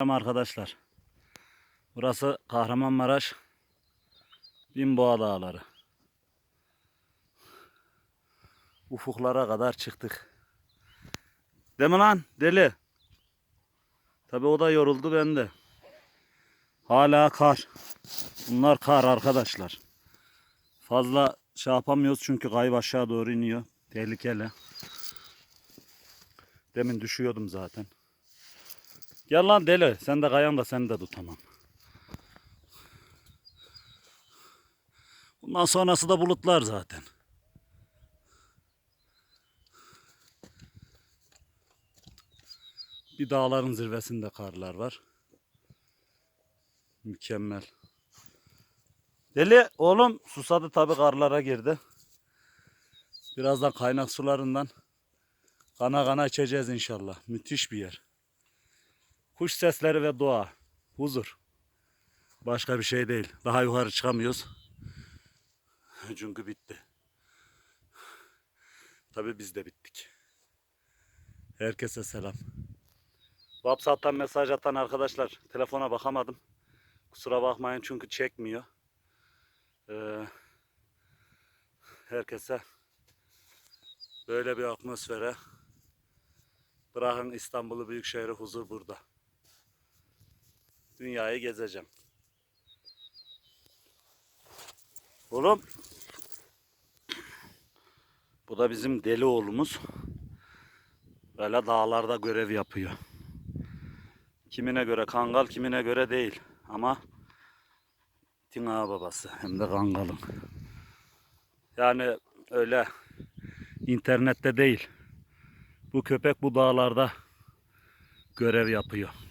Merhaba arkadaşlar. Burası Kahramanmaraş Binboğa Dağları. Ufuklara kadar çıktık. Değil mi lan deli? Tabi o da yoruldu ben de. Hala kar. Bunlar kar arkadaşlar. Fazla şey yapamıyoruz çünkü kayıp aşağı doğru iniyor. Tehlikeli. Demin düşüyordum zaten. Gel lan deli. Sen de kayan da sen de tutamam. Bundan sonrası da bulutlar zaten. Bir dağların zirvesinde karlar var. Mükemmel. Deli oğlum susadı tabi karlara girdi. Birazdan kaynak sularından kana kana içeceğiz inşallah. Müthiş bir yer. Kuş sesleri ve doğa. Huzur. Başka bir şey değil. Daha yukarı çıkamıyoruz. Çünkü bitti. Tabii biz de bittik. Herkese selam. WhatsApp'tan mesaj atan arkadaşlar telefona bakamadım. Kusura bakmayın çünkü çekmiyor. Ee, herkese böyle bir atmosfere bırakın İstanbul'u büyükşehir'i huzur burada. Dünyayı gezeceğim. Oğlum. Bu da bizim deli oğlumuz. Böyle dağlarda görev yapıyor. Kimine göre kangal, kimine göre değil. Ama Tina babası hem de kangalın. Yani öyle internette değil. Bu köpek bu dağlarda görev yapıyor.